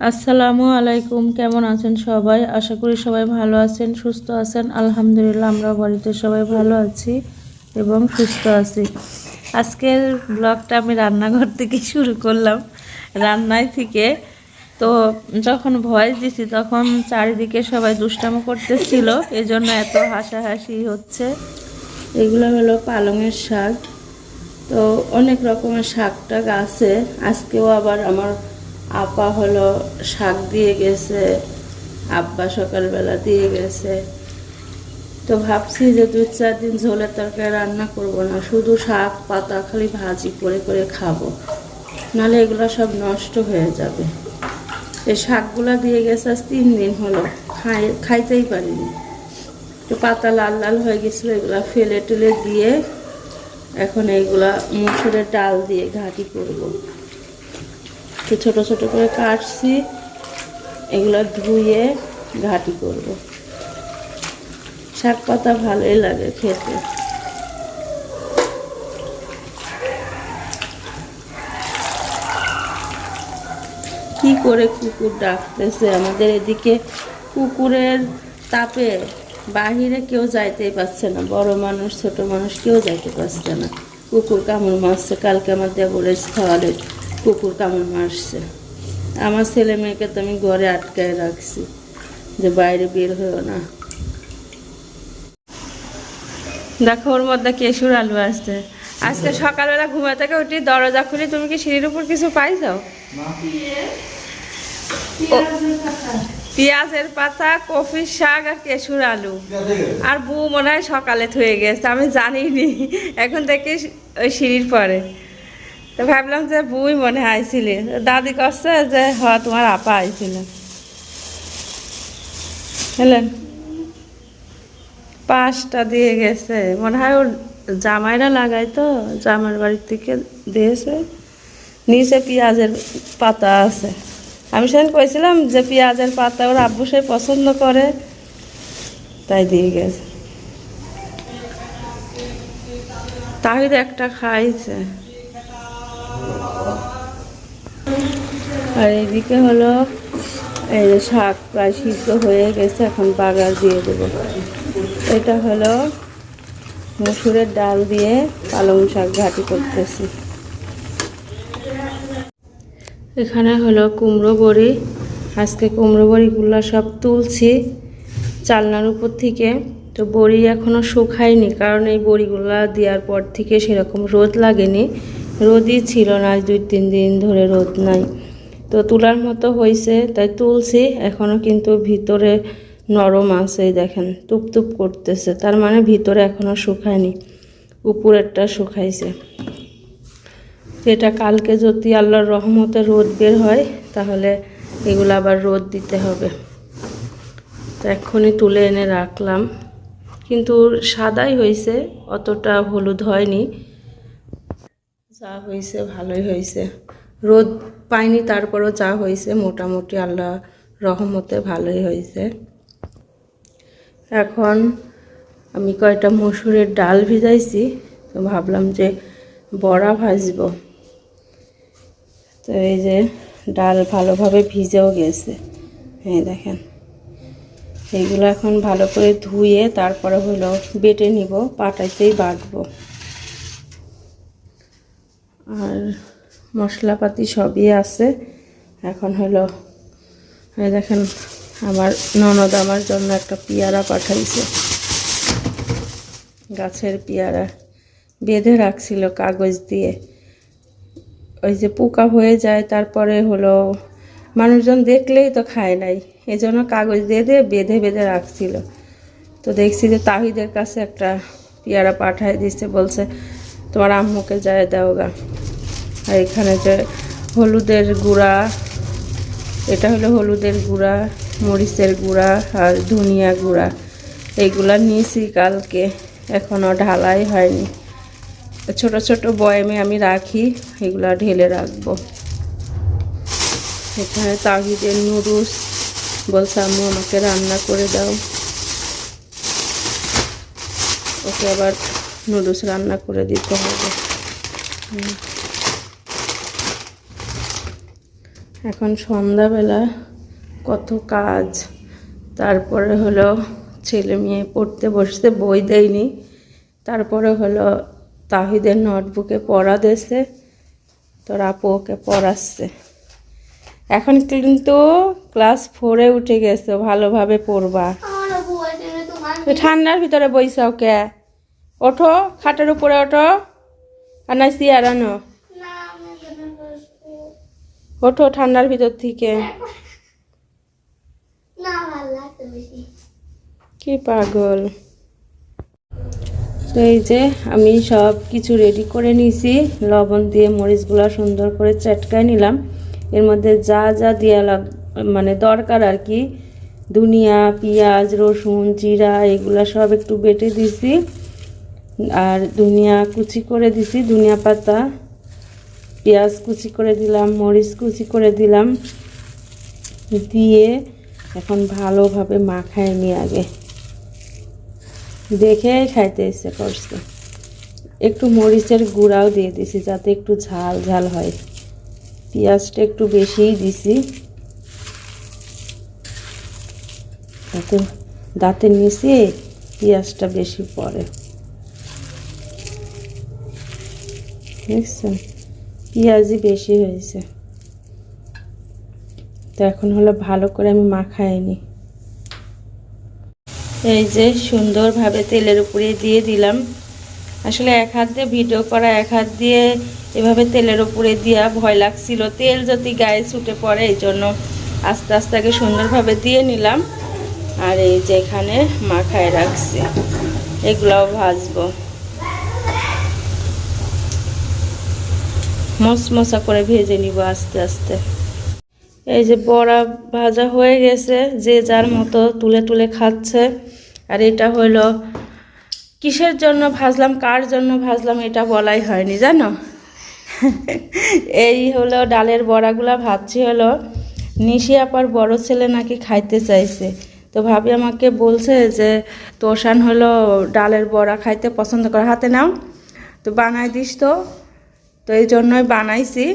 আসসালামু আলাইকুম, কেমন আছেন সবাই? আশা করি সবাই ভালো আছেন, সুস্থ আছেন। আলহামদুলিল্লাহ, আমরা বাড়িতে সবাই ভালো আছি এবং সুস্থ আছি। আজকের ব্লগটা আমি রান্নাঘর থেকে শুরু করলাম, রান্নায় থেকে। তো যখন ভয়েস দিছি, তখন চারিদিকে সবাই দুষ্টামো করতেছিল, এজন্য এত হাসাহাসি হচ্ছে। এগুলো হলো পালংয়ের শাক। তো অনেক রকমের শাক টাক আছে। আজকেও আবার আমার আপা হলো শাক দিয়ে গেছে, আব্বা সকালবেলা দিয়ে গেছে। তো ভাবছি যে দু চার দিন ঝোলের তরকারি রান্না করব না, শুধু শাক, পাতা খালি ভাজি করে করে খাব। নাহলে এগুলো সব নষ্ট হয়ে যাবে। এই শাকগুলো দিয়ে গেছে আজ তিন দিন হলো, খাই, খাইতেই পারিনি। তো পাতা লাল লাল হয়ে গেছিল, এগুলা ফেলে টেলে দিয়ে এখন এইগুলা মুসুরের ডাল দিয়ে ঘাটি করব। তো ছোটো ছোটো করে কাটছি। এগুলো ধুয়ে ঘাটি করব। শাক পাতা ভালোই লাগে খেতে। কি করে কুকুর ডাকতেছে? আমাদের এদিকে কুকুরের তাপে বাহিরে কেউ যাইতেই পারছে না। বড় মানুষ, ছোট মানুষ কেউ যাইতে পারছে না। কুকুর কামড় মারছে। কালকে আমার দেবরের খাওয়ালে কুকুর কামড় মারছে। আমার ছেলে মেয়েকে তো আমি ঘরে আটকায় রাখছি যে বাইরে বের হয়েও না। দেখো ওর মধ্যে কেশুর আলু আসছে আজকে সকালবেলা ঘুমা থেকে উঠি দরজা খুলি তুমি কি সিঁড়ির উপর কিছু পাইছো পেঁয়াজের পাতা কফির শাক আর কেশুর আলু। আর বউ মনে হয় সকালে থয়ে গেছে আমি জানিনি। এখন থেকে ওই সিঁড়ির পরে। তো ভাবলাম যে বুই মনে আইছিলে। দাদি কচ্ছে যে, হ, তোমার আপা আইছিল। বুঝলেন? পাঁচটা দিয়ে গেছে। মনে হয় ওর জামাইরা লাগায় তো জামার বাড়ির থেকে দিয়েছে। নিচে পেঁয়াজের পাতা আছে। আমি সেদিন কইছিলাম যে পেঁয়াজের পাতা ওর আব্বু সে পছন্দ করে, তাই দিয়ে গেছে। তাহিদ একটা খাইছে। আর এদিকে হলো, এই যে শাক প্রায় সিদ্ধ হয়ে গেছে, এখন বাগার দিয়ে দেবো। এটা হলো মসুরের ডাল দিয়ে পালং শাক ঘাটি করতেছি। এখানে হলো কুমড়ো বড়ি। আজকে কুমড়ো বড়িগুলো সব তুলছি চালনার উপর থেকে। তো বড়ি এখনও শুকায়নি, কারণ এই বড়িগুলো দেওয়ার পর থেকে সেরকম রোদ লাগেনি। রোদই ছিল না দুই তিন দিন ধরে রোদ নাই। তো তোলার মতো হয়েছে তাই তুলছি এখনও কিন্তু ভিতরে নরম আছে দেখেন টুপ টুপ করতেছে, তার মানে ভিতরে এখনও শুকায়নি, উপরেরটা শুকাইছে। এটা কালকে যদি আল্লাহর রহমতে রোদ বের হয়, তাহলে এগুলো আবার রোদ দিতে হবে। তো এক্ষুনি তুলে এনে রাখলাম। কিন্তু সাদাই হয়েছে অতটা হলুদ হয়নি। যা হয়েছে ভালোই হয়েছে রোদ পাইনি, তারপরও যা হয়েছে মোটামুটি আল্লাহ রহমতে ভালোই হয়েছে। এখন আমি কয়টা মসুরের ডাল ভিজাইছি, তো ভাবলাম যে বড়া ভাজবো। তো এই যে ডাল ভালোভাবে ভিজেও গেছে। হ্যাঁ দেখেন, এইগুলো এখন ভালো করে ধুয়ে তারপরে হলো বেটে নিব পাটাইতেই বাটবো। আর মশলাপাতি সবই আছে। এখন হলো দেখেন, আমার ননদ আমার জন্য একটা পেয়ারা পাঠাইছে। গাছের পেয়ারা বেঁধে রাখছিল কাগজ দিয়ে। ওই যে পোকা হয়ে যায়, তারপরে হলো, মানুষজন দেখলেই তো খায় নাই। এই জন্য কাগজ দিয়ে দিয়ে বেঁধে বেঁধে রাখছিল। তো দেখছি যে তাহিদের কাছে একটা পেয়ারা পাঠায় দিচ্ছে বলছে, তোমার আম্মুকে যায় দাও গা। আর এখানে যে হলুদের গুঁড়া, এটা হলো হলুদের গুঁড়া, মরিচের গুঁড়া আর ধনিয়া গুঁড়া। এইগুলা নিয়েছি কালকে এখনও ঢালাই হয়নি। ছোট ছোট বয়ামে আমি রাখি, এগুলা ঢেলে রাখব। এখানে তাগিদের নুডলস, বলছে, আম্মু, আমাকে রান্না করে দাও। ওকে আবার নুডলস রান্না করে দিতে হবে হুম। এখন সন্ধ্যাবেলা কত কাজ। তারপরে হলো ছেলে মেয়ে পড়তে বসতে বই দেয়নি। তারপরে হলো তাহিদের নোটবুকে পড়া দিয়েছে। তোর আপু ওকে পড়াচ্ছে। এখন কিন্তু ক্লাস ফোরে উঠে গেছে ভালোভাবে পড়বা। ঠান্ডার ভিতরে বইসাও কে ওঠো খাটের উপরে ওঠো। আর না চেয়ার আনো না আমি এখানে বসবো ওঠো ঠান্ডার ভিতর থেকে। কি পাগল। তো এই যে আমি সব কিছু রেডি করে নিয়েছি। লবণ দিয়ে মরিচগুলো সুন্দর করে চটকায় নিলাম। এর মধ্যে যা যা দেওয়া লাগ মানে দরকার আর কি ধনিয়া পেঁয়াজ রসুন জিরা এগুলা সব একটু বেটে দিছি আর ধনিয়া কুচি করে দিছি ধনিয়া পাতা। পেঁয়াজ কুচি করে দিলাম, মরিচ কুচি করে দিলাম, দিয়ে এখন ভালোভাবে মাখায় নি আগে। দেখে খাইতে ইচ্ছে করছে। একটু মরিচের গুঁড়াও দিয়ে দিছি যাতে একটু ঝাল ঝাল হয়। পেঁয়াজটা একটু বেশিই দিছি। যাতে দাঁতের নিচে পেঁয়াজটা বেশি পড়ে দেখছেন? পেঁয়াজই বেশি হয়েছে। তো এখন হলো ভালো করে আমি মাখায় নি। এই যে সুন্দরভাবে তেলের উপরে দিয়ে দিলাম। আসলে এক হাত দিয়ে ভিডিও করা, এক হাত দিয়ে এভাবে তেলের উপরে দিয়া ভয় লাগছিল। তেল যদি গায়ে ছুটে পড়ে, এই জন্য আস্তে আস্তে আগে সুন্দরভাবে দিয়ে নিলাম। আর এই যে এখানে মাখায় রাখছি। এগুলাও ভাজবো। মশমশা করে ভেজে নিব আস্তে আস্তে। এই যে বড়া ভাজা হয়ে গেছে, যে যার মতো তুলে তুলে খাচ্ছে। আর এটা হলো কিসের জন্য ভাজলাম, কার জন্য ভাজলাম এটা বলাই হয়নি, জানো? এই হলো ডালের বড়াগুলা ভাবছি হলো। নিশি আপার বড় ছেলে নাকি খাইতে চাইছে। তো ভাবি আমাকে বলছে যে, তোষান হলো ডালের বড়া খাইতে পছন্দ করে, হাতে নাও। তো বানাই দিস তো। তো এই জন্যই বানাইছি।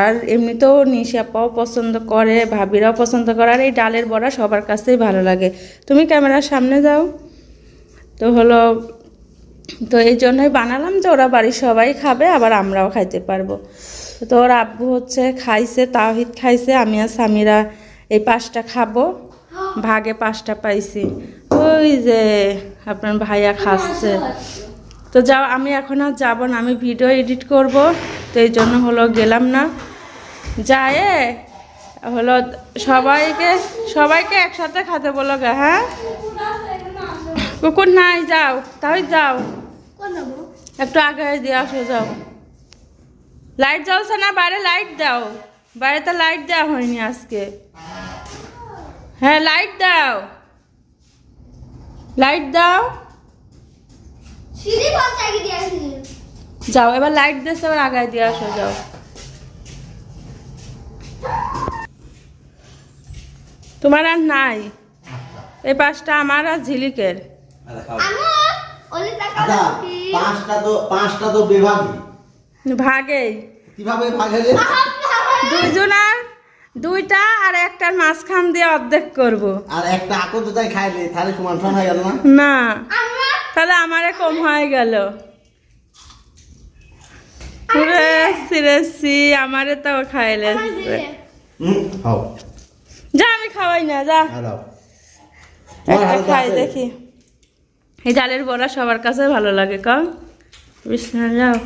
আর এমনিতেও নিশাপাও পছন্দ করে, ভাবিরাও পছন্দ করে, আর এই ডালের বড়া সবার কাছেই ভালো লাগে। তুমি ক্যামেরার সামনে যাও। তো হলো, তো এই জন্যই বানালাম যে ওরা বাড়ির সবাই খাবে, আবার আমরাও খাইতে পারব। তো ওর আব্বু হচ্ছে খাইছে তাহিদ খাইছে, আমি আর স্বামীরা এই পাঁচটা খাব। ভাগে পাঁচটা পাইছি। ওই যে আপনার ভাইয়া খাচ্ছে। তো যাও, আমি এখন আর যাব না, আমি ভিডিও এডিট করব, তো এই জন্য হলো গেলাম না। যায়, হলো সবাইকে সবাইকে একসাথে খাতে বলো গে হ্যাঁ? কুকুর নাই, যাও তাই যাও। একটু আগে দিয়ে আসো, যাও। লাইট জ্বলছে না? বাইরে লাইট দাও। বাইরেতে লাইট দেওয়া হয়নি আজকে। হ্যাঁ লাইট দাও। লাইট দাও সিঁড়ি পৌঁছাই দিয়ে আসি যাও এবার লাইট দিয়েছে এবার আগায় দিয়ে আসো যাও। তোমার আর নাই? এই পাঁচটা আমার আর ঝিলিকের। আচ্ছা পাঁচটা তো পাঁচটা তো বিভাগী ভাগেই। কীভাবে ভাগেলে দুইজনার দুইটা আর একটার মাঝখান দিয়ে অর্ধেক করব। আর একটা খাইলে তাহলে সমান সমান হয়ে গেল না? না। তাহলে আমারে কম হয়ে গেল। পুরে সিরেসি আমারে তো খাইলে যা আমি খাওয়াই না যা। একটা খাই দেখি। এই ডালের বড়া সবার কাছে ভালো লাগে কম। বিষ্ণু যাও।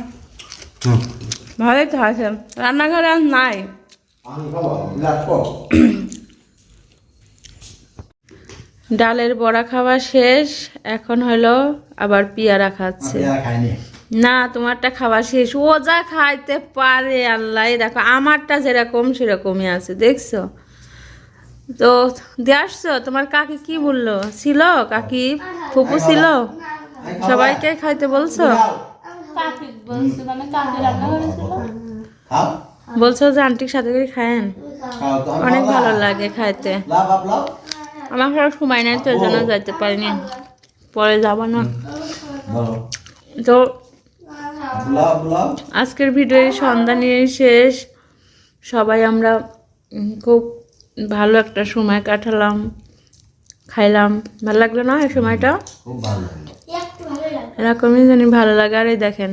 ভালোই তো আছে। রান্নাঘরে আর নাই আমি খাব বিলাস কর ডালের বড়া খাওয়া শেষ এখন হলো আবার পিয়ারা খাচ্ছে। না তোমারটা খাওয়া শেষ। ও যা খাইতে পারে আল্লাহ এই দেখো আমারটা যেরকম সেরকমই আছে দেখছ? তো দিয়ে আসছো? তোমার কাকি কি বলল? ছিল? কাকি ফুপু ছিল? সবাইকে খাইতে বলছো? বলছি মানে যে আন্টির সাথে করে খায়েন। অনেক ভালো লাগে খাইতে। লাভ আপ লাভ আমার সব সময় নাই তো এই জন্য যাইতে পারিনি। পরে যাব না। তো আজকের ভিডিও সন্ধ্যা নিয়ে শেষ। সবাই আমরা খুব ভালো একটা সময় কাটালাম খাইলাম। ভালো লাগল না এই সময়টা? খুব ভালো লাগল। একটু ভালো লাগে এরকমই জানি ভালো লাগে। আর এই দেখেন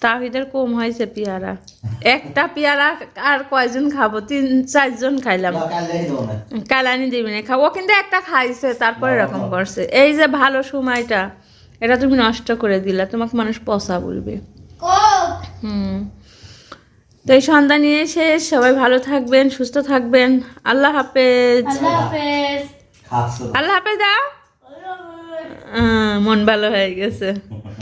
তাহিদের কম হয়েছে পেয়ারা। একটা পেয়ারা আর কয়জন খাব? তিন চারজন খাইলাম। না, কাল দেখে দেবো না কালানি দিবি না খাব। ও কিন্তু একটা খাইছে তারপরে এরকম করছে। এই যে ভালো সময়টা এটা তুমি নষ্ট করে দিলা তোমাকে মানুষ পচা বলবে। হুম। তো এই সন্ধ্যা নিয়ে শেষ। সবাই ভালো থাকবেন সুস্থ থাকবেন। আল্লাহ হাফেজ। আল্লাহ হাফেজ। দাও। আহ, মন ভালো হয়ে গেছে।